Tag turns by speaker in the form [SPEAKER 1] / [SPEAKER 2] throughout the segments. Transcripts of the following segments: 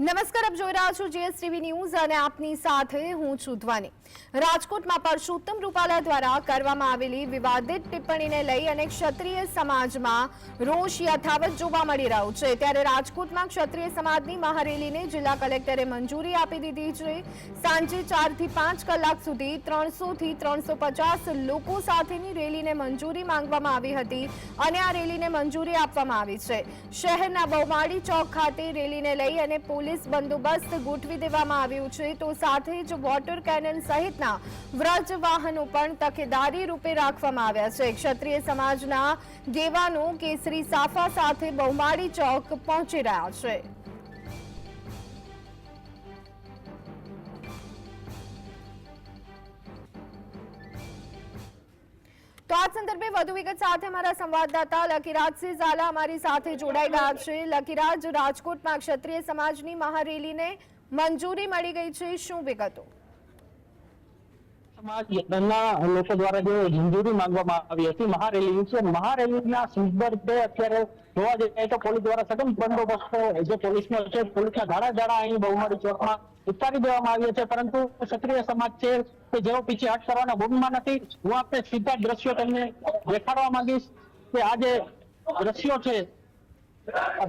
[SPEAKER 1] નમસ્કાર, આપ જોઈ રહ્યા છો જીએસટીવી ન્યૂઝ અને આપની સાથે હું છું ધ્વની. રાજકોટમાં પરસોત્તમ રૂપાલા દ્વારા કરવામાં આવેલી વિવાદિત ટિપ્પણીને લઈ અને ક્ષત્રિય સમાજમાં રોષ યથાવત જોવા મળી રહ્યો છે. ત્યારે રાજકોટમાં ક્ષત્રિય સમાજની મહારેલીને જિલ્લા કલેક્ટરે મંજૂરી આપી દીધી છે. સાંજે ચારથી પાંચ કલાક સુધી ત્રણસો થી ત્રણસો પચાસ લોકો સાથેની રેલીને મંજૂરી માંગવામાં આવી હતી અને આ રેલીને મંજૂરી આપવામાં આવી છે. શહેરના બહુમાળી ચોક ખાતે રેલીને લઈ અને પોલીસ બંદોબસ્ત ગોઠવી દેવામાં આવ્યું છે તો સાથે જ વોટર કેનન સહિતના વ્રજ વાહનો પણ તકેદારી રૂપે રાખવામાં આવ્યા છે. ક્ષત્રિય સમાજના દેવાનો કેસરી સાફા સાથે બહુમાળી ચોક પહોંચી રહ્યા છે. તો આ સંદર્ભે વધુ વિગત સાથે અમારા સંવાદદાતા લકીરાજસિંહ ઝાલા અમારી સાથે જોડાઈ ગયા છે. લકીરાજ, રાજકોટમાં ક્ષત્રિય સમાજની મહારેલીને મંજૂરી મળી ગઈ છે. શું વિગતો?
[SPEAKER 2] સમાજના લોકો દ્વારા જે મંજૂરી માંગવામાં આવી હતી, મહારેલી છે મહારેલીના સંદર્ભે અત્યારે જોવા જઈએ તો પોલીસ દ્વારા સઘન બંદોબસ્ત જે પોલીસનો છે, પોલીસના ધાડા ધાડા અહીં બહુમાળી ચોકમાં ઉતારી દેવામાં આવ્યા છે. પરંતુ ક્ષત્રિય સમાજ છે કે જેઓ પીછે હટ કરવાના મૂડમાં નથી. હું આપણે સીધા દ્રશ્યો તમને દેખાડવા માંગીશ કે આ જે દ્રશ્યો છે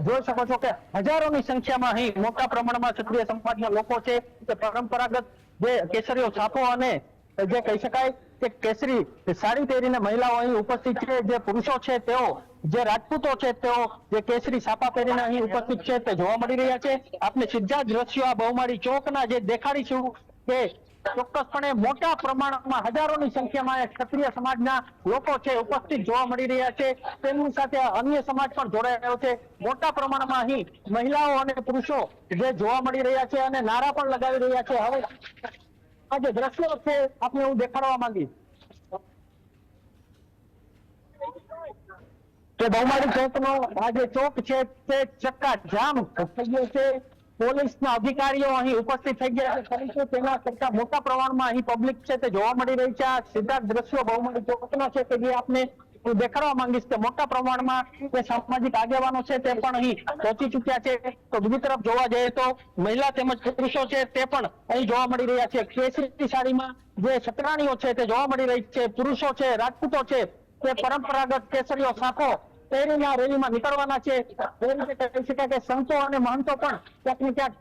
[SPEAKER 2] જોઈ શકો છો કે હજારોની સંખ્યામાં અહીં મોટા પ્રમાણમાં ક્ષત્રિય સમાજના લોકો છે. કે પરંપરાગત જે કેસરીઓ છાપો અને જે કહી શકાય કે કેસરી સાડી પહેરીને મહિલાઓ અહીં ઉપસ્થિત છે, જે પુરુષો છે તેઓ, જે રાજપૂતો છે તેઓ, જે કેસરી સાપા પહેરીને અહીં ઉપસ્થિત છે તે જોવા મળી રહ્યા છે. આપને સીધા દ્રશ્યો આ બહુમાળી ચોકના જે દેખાડીશું કે ચોક્કસપણે મોટા પ્રમાણમાં હજારોની સંખ્યામાં ક્ષત્રિય સમાજના લોકો છે ઉપસ્થિત જોવા મળી રહ્યા છે. તેમની સાથે અન્ય સમાજ પણ જોડાયો છે. મોટા પ્રમાણમાં અહીં મહિલાઓ અને પુરુષો જે જોવા મળી રહ્યા છે અને નારા પણ લગાવી રહ્યા છે. હવે આ જે દ્રશ્યો છે આપને હું દેખાડવા માંગીશ કે બહુમાળી ચોકનો આ ચોક છે તે ચક્કા જામ થઈ ગયો છે પોલીસના અધિકારીઓ અહીં ઉપસ્થિત થઈ ગયા છે પરંતુ તેના કરતા મોટા પ્રમાણમાં અહીં પબ્લિક છે તે જોવા મળી રહી છે આ સીધા દ્રશ્યો બહુમાળી ચોકના છે કે જે આપને દેખાડવા માંગીશ કે મોટા પ્રમાણમાં જે સામાજિક આગેવાનો છે તે પણ અહીં પહોંચી ચુક્યા છે. તો બીજી તરફ જોવા જઈએ તો મહિલા તેમજ પુરુષો છે તે પણ અહીં જોવા મળી રહ્યા છે. કેસરી સાડીમાં જે સતરાણીઓ છે તે જોવા મળી રહી છે. પુરુષો છે, રાજપૂતો છે, તે પરંપરાગત કેસરીઓ સાફો પહેરીને આ રેલીમાં નીકળવાના છે. એ રીતે કહી શકાય કે સંતો અને મહંતો પણ ક્યાંક ને ક્યાંક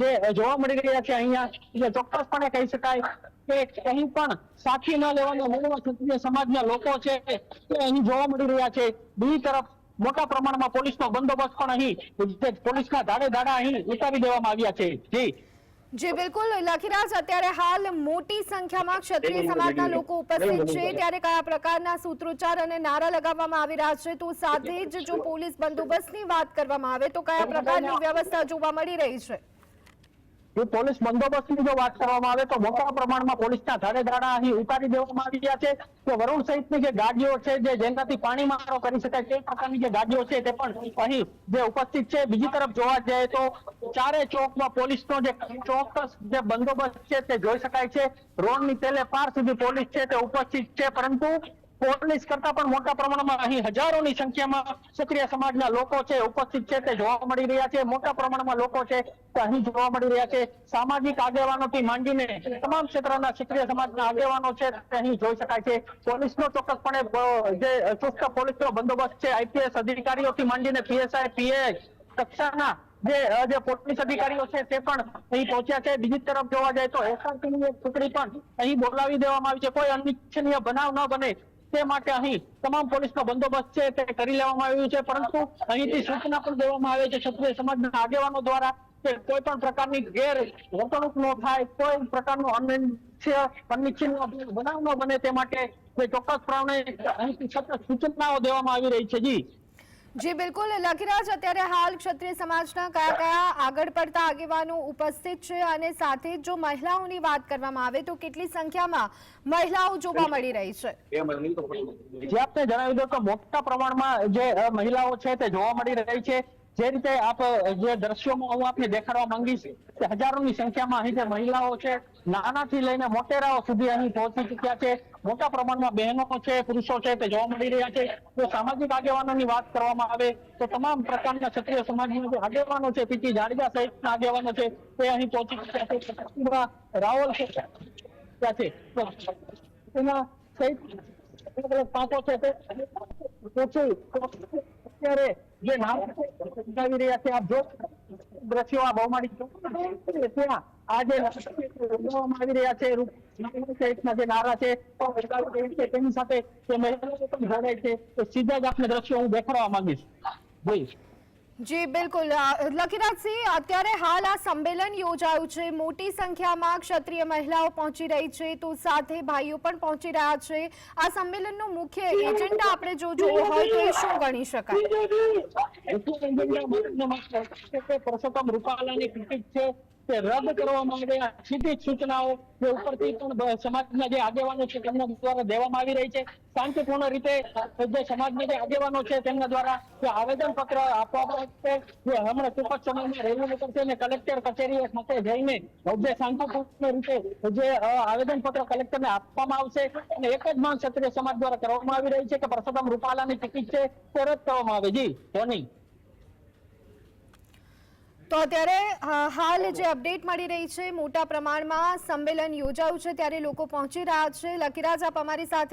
[SPEAKER 2] જે જોવા મળી રહ્યા છે અહીંયા. જે ચોક્કસપણે કહી શકાય કે અહીં પણ સાક્ષી ન લેવાના મૂળમાં ક્ષત્રિય સમાજના લોકો છે તે અહીં જોવા મળી રહ્યા છે. બીજી તરફ મોટા પ્રમાણમાં પોલીસનો બંદોબસ્ત પણ અહીં પોલીસના ધાડે ધાડા અહીં ઉતારી દેવામાં આવ્યા છે. જી.
[SPEAKER 1] જી બિલકુલ. લખીરાજ અત્યારે હાલ મોટી સંખ્યામાં ક્ષત્રિય સમાજના લોકો ઉપસ્થિત છે. ત્યારે કયા પ્રકારના સૂત્રોચ્ચાર અને નારા લગાવવામાં આવી રહ્યા છે? તો સાથે જ જો પોલીસ બંદોબસ્તની વાત કરવામાં આવે તો કયા પ્રકારની વ્યવસ્થા જોવા મળી રહી છે?
[SPEAKER 2] પોલીસ બંદોબસ્તની જો વાત કરવામાં આવે તો મોટા પ્રમાણમાં પોલીસના ધાડે ધાડા અહીં ઉતારી દેવામાં આવી છે. તો વરુણ સહિતની જે ગાડીઓ છે, જે જેનાથી પાણી મારો કરી શકાય તે પ્રકારની જે ગાડીઓ છે, તે પણ અહીં જે ઉપસ્થિત છે. બીજી તરફ જોવા જઈએ તો ચારે ચોકમાં પોલીસનો જે ચોક્કસ જે બંદોબસ્ત છે, તે જોઈ શકાય છે. રોડની તેલે પાર સુધી પોલીસ છે, તે ઉપસ્થિત છે. પરંતુ પોલીસ કરતા પણ મોટા પ્રમાણમાં અહીં હજારોની સંખ્યામાં ક્ષત્રિય સમાજના લોકો છે, ઉપસ્થિત છે, તે જોવા મળી રહ્યા છે. મોટા પ્રમાણમાં લોકો છે, તે અહીં જોવા મળી રહ્યા છે. સામાજિક આગેવાનોથી માંડીને તમામ ક્ષેત્રના ક્ષત્રિય સમાજના આગેવાનો છે, તે અહીં જોઈ શકાય છે. પોલીસનો ચોક્કસપણે જે ચુસ્ત પોલીસનો બંદોબસ્ત છે, આઈપીએસ અધિકારીઓથી માંડીને પીએસઆઈ પીએ કક્ષાના જે જે પોલીસ અધિકારીઓ છે, તે પણ અહીં પહોંચ્યા છે. બીજી તરફ જોવા જાય તો એસઆરટીની એક ટુકડી પણ અહીં બોલાવી દેવામાં આવી છે. કોઈ અનિચ્છનીય બનાવ ન બને. તે માટે અહીં તમામ પોલીસનો બંદોબસ્ત છે, તે કરી લેવામાં આવ્યું છે, પરંતુ અહીંથી સૂચના પણ દેવામાં આવે છે, ક્ષત્રિય સમાજના આગેવાનો દ્વારા કે કોઈ પણ પ્રકારની ગેર વર્તણૂક ન થાય, કોઈ પ્રકારનું અનિચ્છ્ય અનિચ્છનીય બનાવ ન બને તે માટે કોઈ ચોક્કસ પ્રમાણે સૂચનાઓ દેવામાં આવી રહી છે. જી.
[SPEAKER 1] જી બિલકુલ. લખીરાજ અત્યારે હાલ ક્ષત્રિય સમાજના કયા કયા આગળ પડતા આગેવાનો ઉપસ્થિત છે અને સાથે જ જો મહિલાઓની વાત કરવામાં આવે તો કેટલી સંખ્યામાં મહિલાઓ જોવા મળી રહી છે?
[SPEAKER 2] જે આપને જણાવી દો કે મોટા પ્રમાણમાં જે મહિલાઓ છે તે જોવા મળી રહી છે. જે રીતે આપ જે દ્રશ્યોમાં હું આપને દેખાડવા માંગીશ કે હજારોની સંખ્યામાં અહીં જે મહિલાઓ છે, નાનાથી લઈને મોટેરાઓ સુધી અહીં પહોંચી ચૂક્યા છે. મોટા પ્રમાણમાં બહેનો છે, પુરુષો છે, તે જોવા મળી રહ્યા છે. જો સામાજિક આગેવાનોની વાત કરવામાં આવે, તો તમામ પ્રકારના ક્ષત્રિય સમાજના જે આગેવાનો છે પીટી જાડેજા સહિતના આગેવાનો છે, તે અહીં પહોંચી ચૂક્યા છે. રાવલ છે, ત્યાં છે. તો સહિત પાંખો છે તે. અત્યારે જે નામ બતાવી રહ્યા છે. આપ જો, દ્રશ્યો આ બહુમાળી ત્યાં આજે જે આવી રહ્યા છે. સહિતના નારા છે તેની સાથે જે છે. સીધા જ આપને દ્રશ્યો હું દેખાડવા માંગીશ. જી
[SPEAKER 1] જી, બિલકુલ. લખીરાજસિંહ અત્યારે હાલ આ સંમેલન યોજાયું છે. મોટી સંખ્યામાં ક્ષત્રિય મહિલાઓ પહોંચી રહી છે. તો સાથે ભાઈઓ પણ પહોંચી રહ્યા છે. આ સંમેલનનો મુખ્ય એજન્ડા આપણે જો જોવો હોય તો શું ગણી શકાય?
[SPEAKER 2] પુરુષોત્તમ રૂપાલાની ટિકિટ છે. તે રદ કરવામાં આવે સીધી સૂચનાઓ જે ઉપરથી પણ સમાજના જે આગેવાનો છે તેમના દ્વારા દેવામાં આવી રહી છે. શાંતિપૂર્ણ રીતે જે સમાજના જે આગેવાનો છે તેમના દ્વારા જે આવેદન પત્ર આપવામાં આવશે જે હમણાં ટૂંક સમયમાં રેલી નીકળશે અને કલેક્ટર કચેરી સાથે જઈને જે શાંતિપૂર્ણ રીતે જે આવેદન પત્ર કલેક્ટરને આપવામાં આવશે અને એક જ માંગ ક્ષત્રિય સમાજ દ્વારા કરવામાં આવી રહી છે કે પરસોત્તમ રૂપાલાની ટિકિટ છે તે રદ કરવામાં આવે. જી, ધોની.
[SPEAKER 1] તો અત્યારે હાલ જે અપડેટ મળી રહી છે, મોટા પ્રમાણમાં સંમેલન યોજાયું છે, ત્યારે લોકો પહોંચી રહ્યા છે. લકીરાજ, આપ અમારી સાથે